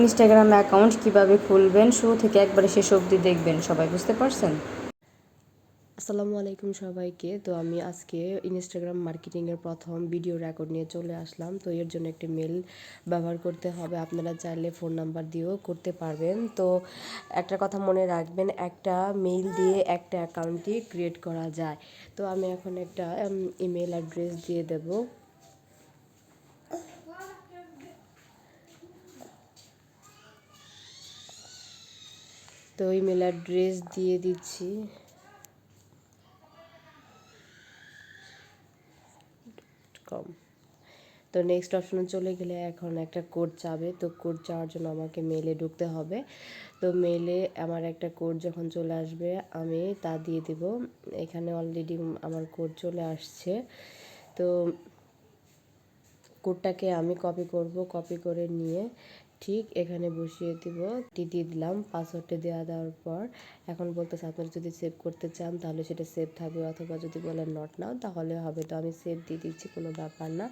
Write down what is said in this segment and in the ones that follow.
Instagram account কীভাবে খুলবেন? শুরু থেকে একবারে শেষ অবধি দেখবেন, সবাই বুঝতে পারছেন? আসসালামু আলাইকুম সবাইকে। তো আমি আজকে ইনস্টাগ্রাম মার্কেটিংয়ের প্রথম ভিডিও রেকর্ড নিয়ে চলে আসলাম। তো এর জন্য একটি মেল ব্যবহার করতে হবে। আপনারা চাইলে ফোন নাম্বার দিয়েও করতে পারবেন। তো একটা কথা মনে রাখবেন, একটা মেইল দিয়ে একটা অ্যাকাউন্টই ক্রিয়েট করা যায়। তো আমি এখন একটা ইমেল অ্যাড্রেস দিয়ে দেব। তো ওই মেলার ড্রেস দিয়ে দিচ্ছি। কম তো নেক্সট অপশনে চলে গেলে এখন একটা কোড চাবে তো কোড চাওয়ার জন্য আমাকে মেলে ঢুকতে হবে। তো মেলে আমার একটা কোড যখন চলে আসবে, আমি তা দিয়ে দিব। এখানে অলরেডি আমার কোড চলে আসছে। তো কোডটাকে আমি কপি করব। কপি করে নিয়ে ঠিক এখানে বসিয়ে দিব। দিয়ে দিলাম, পাসওয়ার্ডটি দেওয়া দেওয়ার পর। এখন বলতেছে, আপনারা যদি সেভ করতে চান, তাহলে সেটা সেভ থাকবে, অথবা যদি বলেন নট নাও তাহলে হবে। তো আমি সেভ দিয়ে দিচ্ছি, কোনো ব্যাপার না।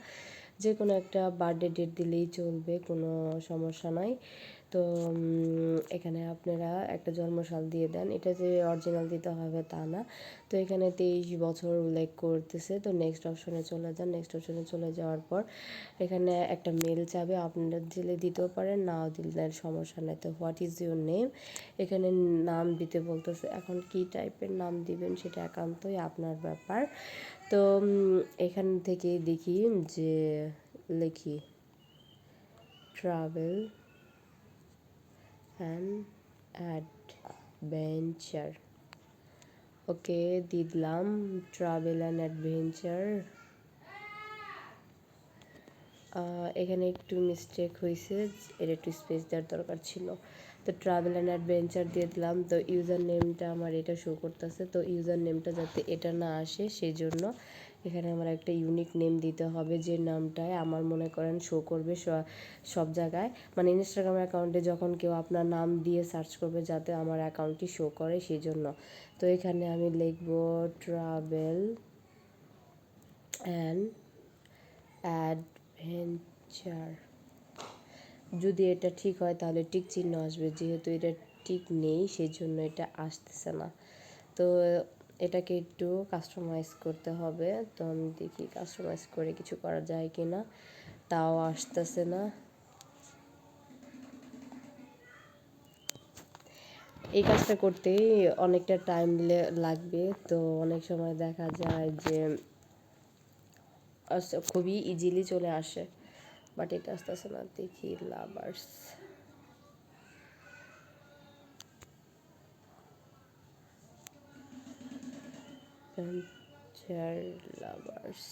যে কোনো একটা বার্থডে ডেট দিলেই চলবে, কোনো সমস্যা নয় তো এখানে আপনারা একটা জন্মসাল দিয়ে দেন। এটা যে অরিজিনাল দিতে হবে তা না। তো এখানে তেইশ বছর উল্লেখ করতেছে। তো নেক্সট অপশনে চলে যান। নেক্সট অপশনে চলে যাওয়ার পর এখানে একটা মেল চাবে। আপনারা দিলে দিতেও পারেন, নাও দিলে সমস্যা নেই। তো হোয়াট ইজ ইউর নেম এখানে নাম দিতে বলতেছে। এখন কি টাইপের নাম দিবেন সেটা একান্তই আপনার ব্যাপার। তো এখান থেকে দেখি যে, লিখি ট্রাভেল অ্যান্ড অ্যাডভেঞ্চার ওকে দিলাম ট্রাভেল অ্যান্ড অ্যাডভেঞ্চার এখানে একটু মিস্টেক হয়েছে এটা একটু স্পেস দেওয়ার দরকার ছিল। তো ট্রাভেল অ্যান্ড অ্যাডভেঞ্চার দিয়ে দিলাম। তো ইউজার নেমটা আমার এটা শো করতেছে। তো ইউজার নেমটা যাতে এটা না আসে, সেই জন্য এখানে আমার একটা ইউনিক নেম দিতে হবে যে নামটায় আমার মনে করেন শো করবে সব জায়গায়। মানে ইনস্টাগ্রাম অ্যাকাউন্টে যখন কেউ আপনার নাম দিয়ে সার্চ করবে যাতে আমার অ্যাকাউন্টটি শো করে, সেই জন্য। তো এখানে আমি লিখব ট্রাভেল অ্যান্ড অ্যাডভেঞ্চার যদি এটা ঠিক হয়, তাহলে টিক চিহ্ন আসবে। যেহেতু এটা ঠিক নেই সেই জন্য এটা আসতেছে না। তো, এটাকে একটু কাস্টমাইজ করতে হবে। তো আমি দেখি কাস্টমাইজ করে কিছু করা যায় কি না তাও আসতেছে না। এই কাজটা করতেই অনেকটা টাইম লাগবে। তো অনেক সময় দেখা যায় যে খুবই ইজিলি চলে আসে। বাট এটা আসতেছে না, দেখি লাভার্স লাভার্স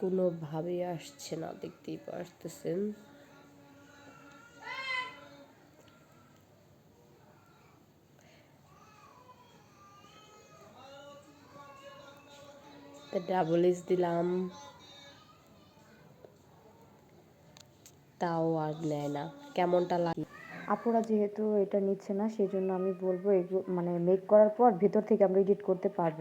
কোনোভাবেই আসছে না, দেখতেই পারতেছেন। ডাবল এস দিলাম। তাও আর নেয় না। কেমনটা লাগে আপুরা যেহেতু এটা নিচ্ছে না সেই জন্য আমি বলব মানে মেক করার পর ভেতর থেকে আমরা এডিট করতে পারব।